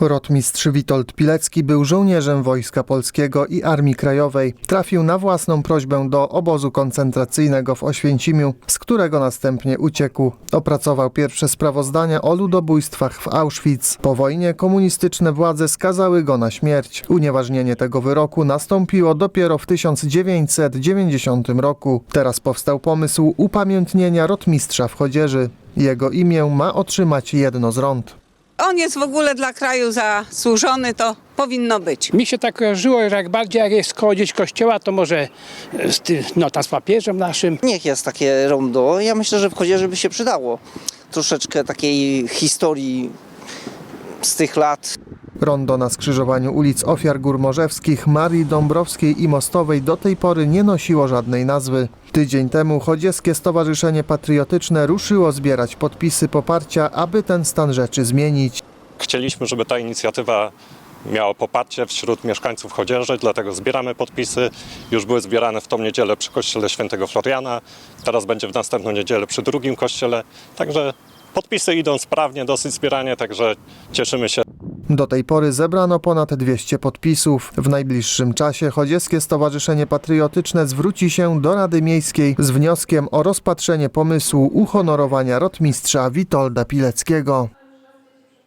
Rotmistrz Witold Pilecki był żołnierzem Wojska Polskiego i Armii Krajowej. Trafił na własną prośbę do obozu koncentracyjnego w Oświęcimiu, z którego następnie uciekł. Opracował pierwsze sprawozdania o ludobójstwach w Auschwitz. Po wojnie komunistyczne władze skazały go na śmierć. Unieważnienie tego wyroku nastąpiło dopiero w 1990 roku. Teraz powstał pomysł upamiętnienia rotmistrza w Chodzieży. Jego imię ma otrzymać jedno z rond. On jest w ogóle dla kraju zasłużony, to powinno być. Mi się tak kojarzyło, że jak bardziej jak jest koło gdzieś kościoła, to może e, z, ty- no, tam z papieżem naszym. Niech jest takie rondo. Ja myślę, że w Chodzieży by się przydało troszeczkę takiej historii z tych lat. Rondo na skrzyżowaniu ulic Ofiar Górmorzewskich, Marii Dąbrowskiej i Mostowej do tej pory nie nosiło żadnej nazwy. Tydzień temu Chodzieskie Stowarzyszenie Patriotyczne ruszyło zbierać podpisy poparcia, aby ten stan rzeczy zmienić. Chcieliśmy, żeby ta inicjatywa miała poparcie wśród mieszkańców Chodzieży, dlatego zbieramy podpisy. Już były zbierane w tą niedzielę przy kościele świętego Floriana, teraz będzie w następną niedzielę przy drugim kościele. Także podpisy idą sprawnie, dosyć zbieranie, także cieszymy się. Do tej pory zebrano ponad 200 podpisów. W najbliższym czasie Chodzieskie Stowarzyszenie Patriotyczne zwróci się do Rady Miejskiej z wnioskiem o rozpatrzenie pomysłu uhonorowania rotmistrza Witolda Pileckiego.